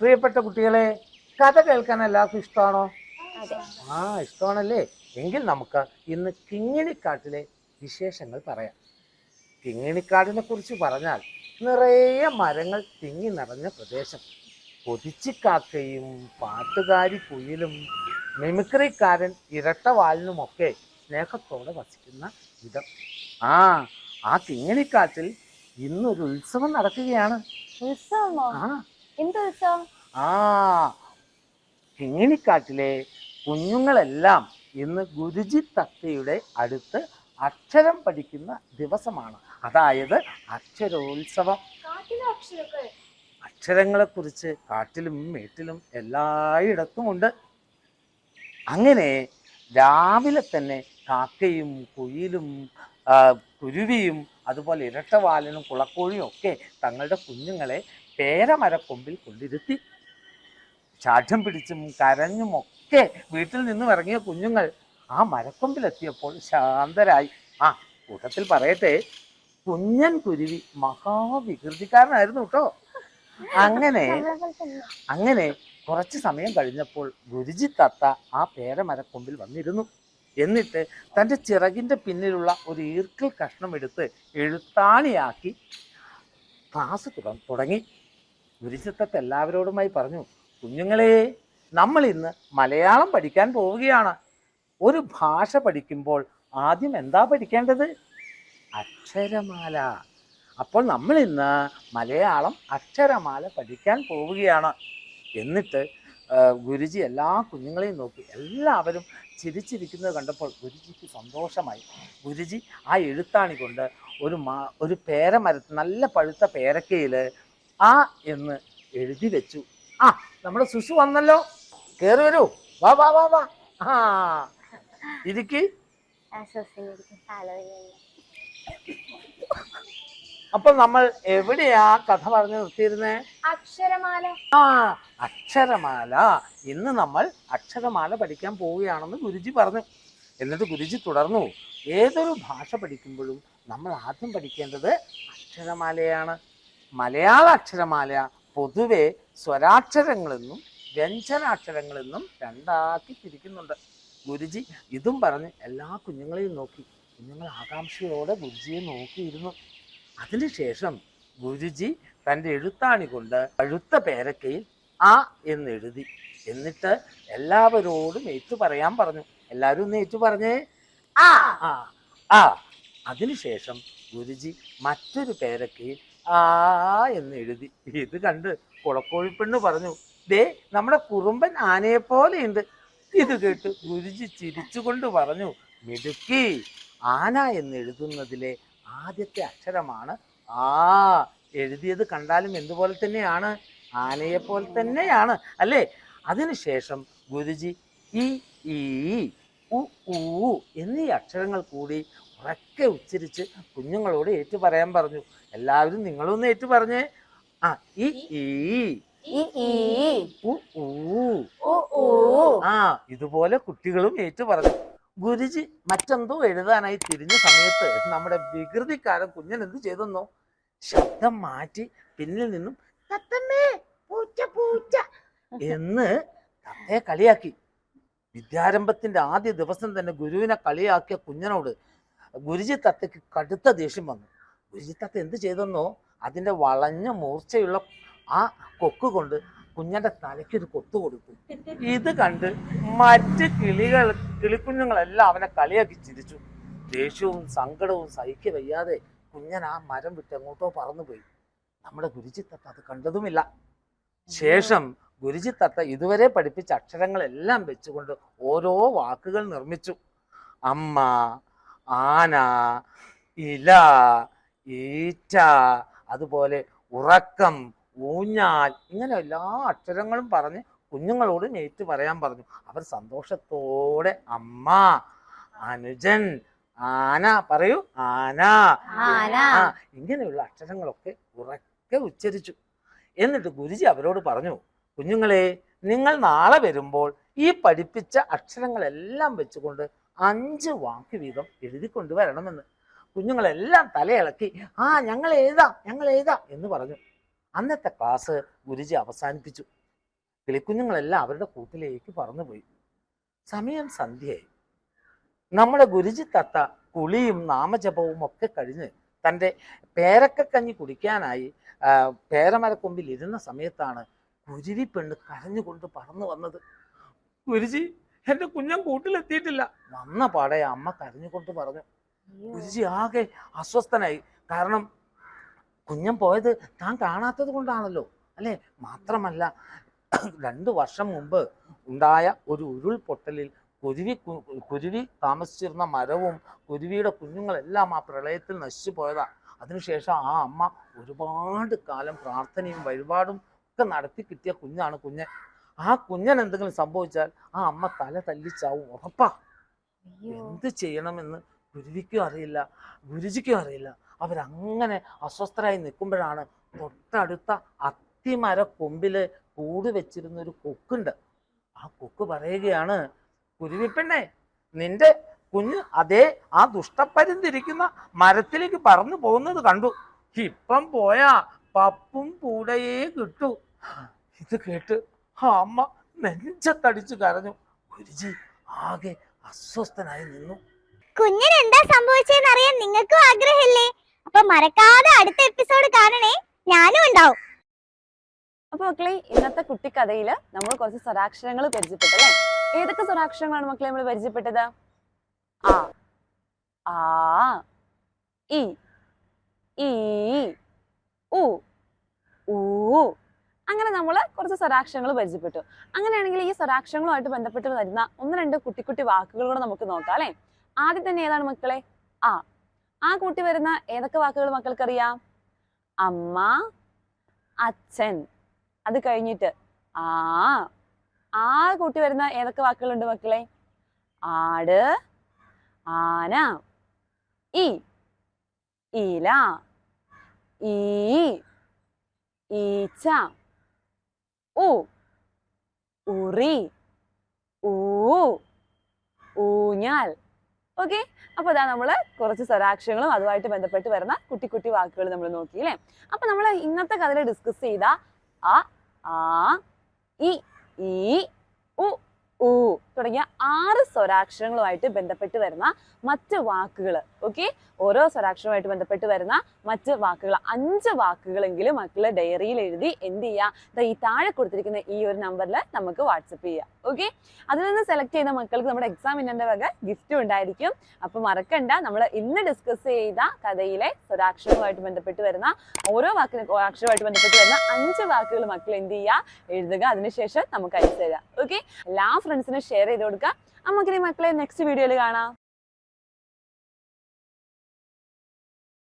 പ്രിയപ്പെട്ട കുട്ടികളെ കഥ കേൾക്കാൻ എല്ലാവർക്കും ഇഷ്ടമാണോ? ആ ഇഷ്ടമാണല്ലേ? എങ്കിൽ നമുക്ക് ഇന്ന് കിങ്ങിണിക്കാട്ടിലെ വിശേഷങ്ങൾ പറയാം. കിങ്ങിണിക്കാടിനെ കുറിച്ച് പറഞ്ഞാൽ നിറയെ മരങ്ങൾ തിങ്ങി നിറഞ്ഞ പ്രദേശം. കൊതിച്ചിക്കാക്കയും പാട്ടുകാരി കുയിലും മിമിക്രിക്കാരൻ ഇരട്ടവാലിനുമൊക്കെ സ്നേഹത്തോടെ വസിക്കുന്ന ഇടം. ആ ആ കിങ്ങിണിക്കാട്ടിൽ ഇന്നൊരു ഉത്സവം നടക്കുകയാണ്. ഉത്സവമോ? ആ. എന്ത് ഉത്സവം? ആ കിങ്ങിണിക്കാട്ടിലെ കുഞ്ഞുങ്ങളെല്ലാം ഇന്ന് ഗുരുജി തത്തയുടെ അടുത്ത് അക്ഷരം പഠിക്കുന്ന ദിവസമാണ്. അതായത് അക്ഷരോത്സവം. അക്ഷരങ്ങളെക്കുറിച്ച് കാട്ടിലും മേട്ടിലും എല്ലായിടത്തുമുണ്ട്. അങ്ങനെ രാവിലെ തന്നെ കാക്കയും കുയിലും കുരുവിയും അതുപോലെ ഇരട്ടവാലനും കുളക്കോഴിയും ഒക്കെ തങ്ങളുടെ കുഞ്ഞുങ്ങളെ പേരമരക്കൊമ്പിൽ കൊണ്ടിരുത്തി ശാഠ്യം പിടിച്ചും കരഞ്ഞും ഒക്കെ വീട്ടിൽ നിന്നും ഇറങ്ങിയ കുഞ്ഞുങ്ങൾ ആ മരക്കൊമ്പിലെത്തിയപ്പോൾ ശാന്തരായി. ആ കൂട്ടത്തിൽ പറയട്ടെ കുഞ്ഞൻ കുരുവി മഹാവികൃതിക്കാരനായിരുന്നു കേട്ടോ. അങ്ങനെ അങ്ങനെ കുറച്ച് സമയം കഴിഞ്ഞപ്പോൾ ഗുരുജി തത്ത ആ പേരമരക്കൊമ്പിൽ വന്നിരുന്നു. എന്നിട്ട് തന്റെ ചിറകിന്റെ പിന്നിലുള്ള ഒരു ഈർക്കിൽ കഷ്ണം എടുത്ത് എഴുത്താണിയാക്കി ക്ലാസ് തുട- തുടങ്ങി. ഗുരുജി തത്ത എല്ലാവരോടുമായി പറഞ്ഞു കുഞ്ഞുങ്ങളെ നമ്മൾ ഇന്ന് മലയാളം പഠിക്കാൻ പോവുകയാണ്. ഒരു ഭാഷ പഠിക്കുമ്പോൾ ആദ്യം എന്താ പഠിക്കേണ്ടത്? അക്ഷരമാല. അപ്പോൾ നമ്മൾ ഇന്ന് മലയാളം അക്ഷരമാല പഠിക്കാൻ പോവുകയാണ്. എന്നിട്ട് ഗുരുജി എല്ലാ കുഞ്ഞുങ്ങളെയും നോക്കി. എല്ലാവരും ചിരിച്ചിരിക്കുന്നത് കണ്ടപ്പോൾ ഗുരുജിക്ക് സന്തോഷമായി. ഗുരുജി ആ എഴുത്താണി കൊണ്ട് ഒരു മാ ഒരു പേരമരത്ത് നല്ല പഴുത്ത പേരക്കയിൽ ആ എന്ന് എഴുതി വെച്ചു. ആ നമ്മുടെ സുഷു വന്നല്ലോ. കേറി വരൂ. വാ വാ വാ വാ. ആ ഇരിക്ക്. അപ്പൊ നമ്മൾ എവിടെയാ കഥ പറഞ്ഞു നിർത്തിയിരുന്നേ? അക്ഷരമാല. ആ അക്ഷരമാല. ഇന്ന് നമ്മൾ അക്ഷരമാല പഠിക്കാൻ പോവുകയാണെന്ന് ഗുരുജി പറഞ്ഞു. എന്നിട്ട് ഗുരുജി തുടർന്നു. ഏതൊരു ഭാഷ പഠിക്കുമ്പോഴും നമ്മൾ ആദ്യം പഠിക്കേണ്ടത് അക്ഷരമാലയാണ്. മലയാള അക്ഷരമാല പൊതുവെ സ്വരാക്ഷരങ്ങളെന്നും വ്യഞ്ജനാക്ഷരങ്ങളെന്നും രണ്ടാക്കി തിരിക്കുന്നുണ്ട്. ഗുരുജി ഇതും പറഞ്ഞ് എല്ലാ കുഞ്ഞുങ്ങളെയും നോക്കി. കുഞ്ഞുങ്ങൾ ആകാംക്ഷയോടെ ഗുരുജിയെ നോക്കിയിരുന്നു. അതിനുശേഷം ഗുരുജി തന്റെ എഴുത്താണി കൊണ്ട് പഴുത്ത പേരക്കയിൽ ആ എന്ന് എഴുതി. എന്നിട്ട് എല്ലാവരോടും ഏറ്റു പറയാൻ പറഞ്ഞു. എല്ലാവരും ഒന്ന് ഏറ്റു പറഞ്ഞേ. ആ ആ ആ. അതിനുശേഷം ഗുരുജി മറ്റൊരു പേരക്കയിൽ ആ എന്ന് എഴുതി. ഇത് കണ്ട് കുളക്കോഴിപ്പെണ്ണ് പറഞ്ഞു ദേ നമ്മുടെ കുറുമ്പൻ ആനയെ പോലെയുണ്ട്. ഇത് കേട്ട് ഗുരുജി ചിരിച്ചുകൊണ്ട് പറഞ്ഞു മിടുക്കി ആന എന്ന് എഴുതുന്നതിലെ ആദ്യത്തെ അക്ഷരമാണ് ആ. എഴുതിയത് കണ്ടാലും എന്തുപോലെ തന്നെയാണ്? ആനയെ പോലെ തന്നെയാണ്. അല്ലേ? അതിനുശേഷം ഗുരുജി ഈ ഈ ഉ ഊ എന്നീ അക്ഷരങ്ങൾ കൂടി ഉറക്കെ ഉച്ചരിച്ച് കുഞ്ഞുങ്ങളോട് ഏറ്റു പറയാൻ പറഞ്ഞു. എല്ലാവരും നിങ്ങളൊന്ന് ഏറ്റു പറഞ്ഞേ. ആ ഇ ഈ ആ ഇതുപോലെ കുട്ടികളും ഏറ്റു പറഞ്ഞു. ഗുരുജി മറ്റെന്തോ എഴുതാനായി തിരിഞ്ഞ സമയത്ത് നമ്മുടെ വികൃതിക്കാരൻ കുഞ്ഞൻ എന്ത് ചെയ്തെന്നോ? ശബ്ദം മാറ്റി പിന്നിൽ നിന്നും തത്തമ്മേ പൂച്ച പൂച്ച എന്ന് തത്തയെ കളിയാക്കി. വിദ്യാരംഭത്തിന്റെ ആദ്യ ദിവസം തന്നെ ഗുരുവിനെ കളിയാക്കിയ കുഞ്ഞനോട് ഗുരുജി തത്തയ്ക്ക് കടുത്ത ദേഷ്യം വന്നു. ഗുരുജി തത്ത എന്ത് ചെയ്തെന്നോ അതിന്റെ വളഞ്ഞ മൂർച്ചയുള്ള ആ കൊക്ക് കൊണ്ട് കുഞ്ഞന്റെ തലയ്ക്കൊരു കൊത്തു കൊടുത്തു. ഇത് കണ്ട് മറ്റ് കിളികൾ കിളിക്കുഞ്ഞുങ്ങളെല്ലാം അവനെ കളിയാക്കി ചിരിച്ചു. ദേഷ്യവും സങ്കടവും സഹിക്ക വയ്യാതെ കുഞ്ഞൻ ആ മരം വിട്ട് എങ്ങോട്ടോ പറന്നുപോയി. നമ്മുടെ ഗുരുജി തത്ത അത് കണ്ടതുമില്ല. ശേഷം ഗുരുജിത്തത്ത ഇതുവരെ പഠിപ്പിച്ച അക്ഷരങ്ങളെല്ലാം വെച്ചുകൊണ്ട് ഓരോ വാക്കുകൾ നിർമ്മിച്ചു. അമ്മ ആന ഇല ഈറ്റ അതുപോലെ ഉറക്കം ഊഞ്ഞാൽ ഇങ്ങനെ എല്ലാ അക്ഷരങ്ങളും പറഞ്ഞ് കുഞ്ഞുങ്ങളോട് നെയ്റ്റ് പറയാൻ പറഞ്ഞു. അവർ സന്തോഷത്തോടെ അമ്മ അനുജൻ ആന പറയൂ ആന. ഇങ്ങനെയുള്ള അക്ഷരങ്ങളൊക്കെ ഉറക്കെ ഉച്ചരിച്ചു. എന്നിട്ട് ഗുരുജി അവരോട് പറഞ്ഞു കുഞ്ഞുങ്ങളെ നിങ്ങൾ നാളെ വരുമ്പോൾ ഈ പഠിപ്പിച്ച അക്ഷരങ്ങളെല്ലാം വെച്ചുകൊണ്ട് അഞ്ച് വാക്ക് വീതം എഴുതി കൊണ്ടുവരണമെന്ന് കുഞ്ഞുങ്ങളെല്ലാം തലയിളക്കി ആ ഞങ്ങൾ എഴുതാം ഞങ്ങൾ എഴുതാം എന്ന് പറഞ്ഞു. അന്നത്തെ ക്ലാസ് ഗുരുജി അവസാനിപ്പിച്ചു. കിളിക്കുഞ്ഞുങ്ങളെല്ലാം അവരുടെ കൂട്ടിലേക്ക് പറന്നുപോയി. സമയം സന്ധ്യയായി. നമ്മുടെ ഗുരുജി തത്ത കുളിയും നാമജപവും ഒക്കെ കഴിഞ്ഞ് തന്റെ പേരക്കക്കഞ്ഞി കുടിക്കാനായി പേരമരക്കൊമ്പിൽ ഇരുന്ന സമയത്താണ് കുരുവി പെണ്ണ് കരഞ്ഞുകൊണ്ട് പറന്നു വന്നത്. ഗുരുജി എന്റെ കുഞ്ഞൻ കൂട്ടിലെത്തിയിട്ടില്ല. വന്ന പാടെ അമ്മ കരഞ്ഞുകൊണ്ട് പറഞ്ഞു. ഗുരുജി ആകെ അസ്വസ്ഥനായി. കാരണം കുഞ്ഞൻ പോയത് താൻ കാണാത്തത് കൊണ്ടാണല്ലോ. അല്ലേ? മാത്രമല്ല രണ്ടു വർഷം മുമ്പ് ഉണ്ടായ ഒരു ഉരുൾപൊട്ടലിൽ കുരുവി കുരുവി താമസിച്ചിരുന്ന മരവും കുരുവിയുടെ കുഞ്ഞുങ്ങളെല്ലാം ആ പ്രളയത്തിൽ നശിച്ചു പോയതാ. അതിനുശേഷം ആ അമ്മ ഒരുപാട് കാലം പ്രാർത്ഥനയും വഴിപാടും ഒക്കെ നടത്തി കിട്ടിയ കുഞ്ഞാണ് കുഞ്ഞൻ. ആ കുഞ്ഞൻ എന്തെങ്കിലും സംഭവിച്ചാൽ ആ അമ്മ തല തല്ലിച്ചാവും ഉറപ്പാ. എന്ത് ചെയ്യണമെന്ന് ഗുരുവിക്കും അറിയില്ല. ഗുരുജിക്കും അറിയില്ല. അവരങ്ങനെ അസ്വസ്ഥരായി നിൽക്കുമ്പോഴാണ് തൊട്ടടുത്ത അത്തിമര കൊമ്പിൽ കൂട് വെച്ചിരുന്ന ഒരു കൊക്കുണ്ട്. ആ കൊക്ക് പറയുകയാണ് കുരുവിപ്പെണ്ണെ നിന്റെ കുഞ്ഞ് അതേ ആ ദുഷ്ടപ്പരിന്തിരിക്കുന്ന മരത്തിലേക്ക് പറന്നു പോകുന്നത് കണ്ടു. ഇപ്പം പോയാ പപ്പും പൂടയേ കിട്ടൂ. ഇത് കേട്ട് ആ അമ്മ നെഞ്ചത്തടിച്ചു കരഞ്ഞു. ഗുരുജി ആകെ അസ്വസ്ഥനായി നിന്നു. കുഞ്ഞിന് എന്താ സംഭവിച്ചതെന്ന് അറിയാൻ നിങ്ങൾക്കും ആഗ്രഹമില്ലേ? അപ്പൊ മറക്കാതെ അടുത്ത എപ്പിസോഡ് കാണണേ. ഞാനും ഉണ്ടാവും. അപ്പൊ മക്കളെ ഇന്നത്തെ കുട്ടിക്കഥയിൽ നമ്മൾ കുറച്ച് സ്വരാക്ഷരങ്ങൾ പരിചയപ്പെട്ടല്ലേ ഏതൊക്കെ സ്വരാക്ഷരങ്ങളാണ് മക്കളെ നമ്മൾ പരിചയപ്പെട്ടത്? ആ ആ ഇ ഈ ഉ ഊ അങ്ങനെ നമ്മൾ കുറച്ച് സ്വരാക്ഷരങ്ങൾ പരിചയപ്പെട്ടു. അങ്ങനെയാണെങ്കിൽ ഈ സ്വരാക്ഷരങ്ങളുമായിട്ട് ബന്ധപ്പെട്ട് വരുന്ന ഒന്ന് രണ്ട് കുട്ടി കുട്ടി വാക്കുകൾ കൂടെ നമുക്ക് നോക്കാം അല്ലേ? ആദ്യം തന്നെ ഏതാണ് മക്കളെ? ആ. ആ കൂട്ടി വരുന്ന ഏതൊക്കെ വാക്കുകൾ മക്കൾക്കറിയാം? അമ്മ അച്ഛൻ. അത് കഴിഞ്ഞിട്ട് ആ. ആ കൂട്ടി വരുന്ന ഏതൊക്കെ വാക്കുകളുണ്ട് മക്കളെ? ആട് ആന ഇ ഇല ഈ ഈച്ച. ഉ ഉറി ഊ ഊഞ്ഞാൽ. ഓക്കെ? അപ്പോൾ അതാ നമ്മൾ കുറച്ച് സ്വരാക്ഷരങ്ങളും അതുമായിട്ട് ബന്ധപ്പെട്ട് വരുന്ന കുട്ടി കുട്ടി വാക്കുകൾ നമ്മൾ നോക്കി അല്ലേ? അപ്പൊ നമ്മൾ ഇന്നത്തെ കഥയിൽ ഡിസ്കസ് ചെയ്ത അ ആ ഇ ഈ ഉ ഊ തുടങ്ങിയ ആറ് സ്വരാക്ഷരങ്ങളുമായിട്ട് ബന്ധപ്പെട്ട് വരുന്ന മറ്റ് വാക്കുകൾ ഓക്കെ? ഓരോ സ്വരാക്ഷരമായിട്ട് ബന്ധപ്പെട്ട് വരുന്ന മറ്റ് വാക്കുകൾ അഞ്ച് വാക്കുകളെങ്കിലും മക്കൾ ഡയറിയിൽ എഴുതി എന്ത് ചെയ്യുക ഈ താഴെ കൊടുത്തിരിക്കുന്ന ഈ ഒരു നമ്പറിൽ നമുക്ക് വാട്സപ്പ് ചെയ്യാം. ഓക്കെ അതിൽ നിന്ന് സെലക്ട് ചെയ്യുന്ന മക്കൾക്ക് നമ്മുടെ എക്സാമിന്റെ വക ഗിഫ്റ്റും ഉണ്ടായിരിക്കും. അപ്പോൾ മറക്കണ്ട നമ്മൾ ഇന്ന് ഡിസ്കസ് ചെയ്ത കഥയിലെ സ്വരാക്ഷരവുമായിട്ട് ബന്ധപ്പെട്ട് വരുന്ന ഓരോ വാക്കിന് അക്ഷരമായിട്ട് ബന്ധപ്പെട്ട് വരുന്ന അഞ്ച് വാക്കുകൾ മക്കൾ എന്ത് ചെയ്യുക എഴുതുക. അതിനുശേഷം നമുക്ക് അയച്ചു തരാം. ഓക്കെ എല്ലാ ഫ്രണ്ട്സിനും ഷെയർ ചെയ്ത് കൊടുക്കുക. നമുക്കിനി മക്കളെ നെക്സ്റ്റ് വീഡിയോയിൽ കാണാം.